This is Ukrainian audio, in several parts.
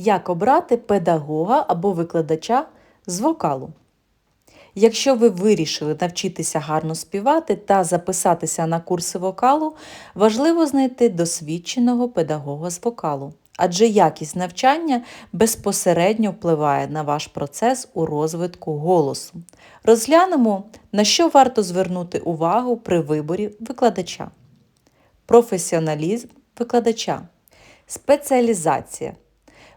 Як обрати педагога або викладача з вокалу? Якщо ви вирішили навчитися гарно співати та записатися на курси вокалу, важливо знайти досвідченого педагога з вокалу, адже якість навчання безпосередньо впливає на ваш процес у розвитку голосу. Розглянемо, на що варто звернути увагу при виборі викладача. Професіоналізм викладача. Спеціалізація.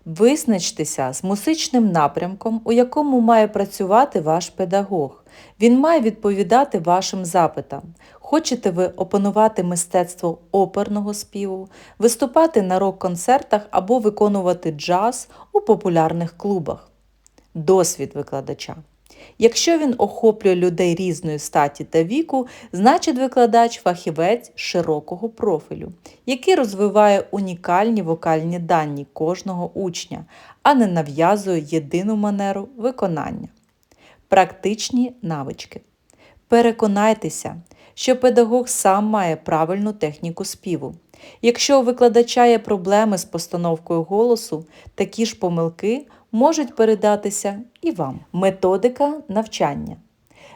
Визначтеся з музичним напрямком, у якому має працювати ваш педагог. Він має відповідати вашим запитам. Хочете ви опанувати мистецтво оперного співу, виступати на рок-концертах або виконувати джаз у популярних клубах. Досвід викладача. Якщо він охоплює людей різної статі та віку, значить викладач фахівець широкого профілю, який розвиває унікальні вокальні дані кожного учня, а не нав'язує єдину манеру виконання. Практичні навички. Переконайтеся, що педагог сам має правильну техніку співу. Якщо у викладача є проблеми з постановкою голосу, такі ж помилки можуть передатися і вам. Методика навчання.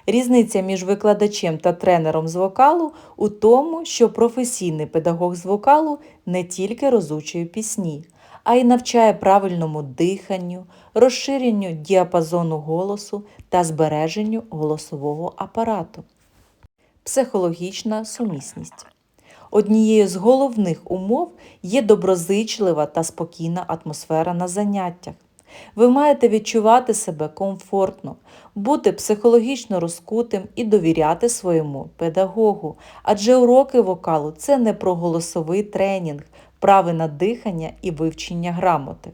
Різниця між викладачем та тренером з вокалу у тому, що професійний педагог з вокалу не тільки розучує пісні, а й навчає правильному диханню, розширенню діапазону голосу та збереженню голосового апарату. Психологічна сумісність. Однією з головних умов є доброзичлива та спокійна атмосфера на заняттях. Ви маєте відчувати себе комфортно, бути психологічно розкутим і довіряти своєму педагогу, адже уроки вокалу це не про голосовий тренінг, вправи на дихання і вивчення грамоти.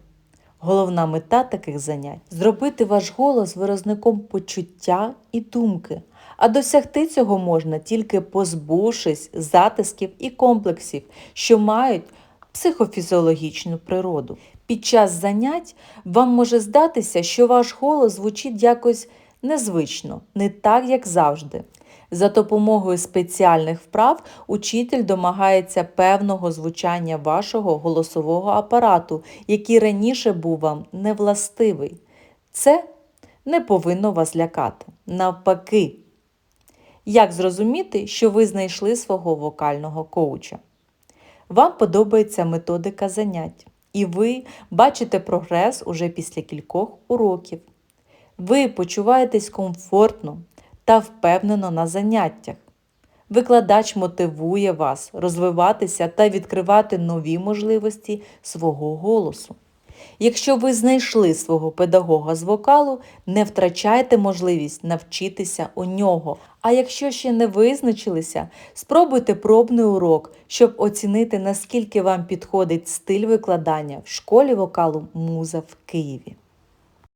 Головна мета таких занять зробити ваш голос виразником почуття і думки, а досягти цього можна тільки позбувшись затисків і комплексів, що мають психофізіологічну природу. Під час занять вам може здатися, що ваш голос звучить якось незвично, не так, як завжди. За допомогою спеціальних вправ учитель домагається певного звучання вашого голосового апарату, який раніше був вам невластивий. Це не повинно вас лякати. Навпаки, як зрозуміти, що ви знайшли свого вокального коуча? Вам подобається методика занять, і ви бачите прогрес уже після кількох уроків. Ви почуваєтесь комфортно та впевнено на заняттях. Викладач мотивує вас розвиватися та відкривати нові можливості свого голосу. Якщо ви знайшли свого педагога з вокалу, не втрачайте можливість навчитися у нього. А якщо ще не визначилися, спробуйте пробний урок, щоб оцінити, наскільки вам підходить стиль викладання в школі вокалу Муза в Києві.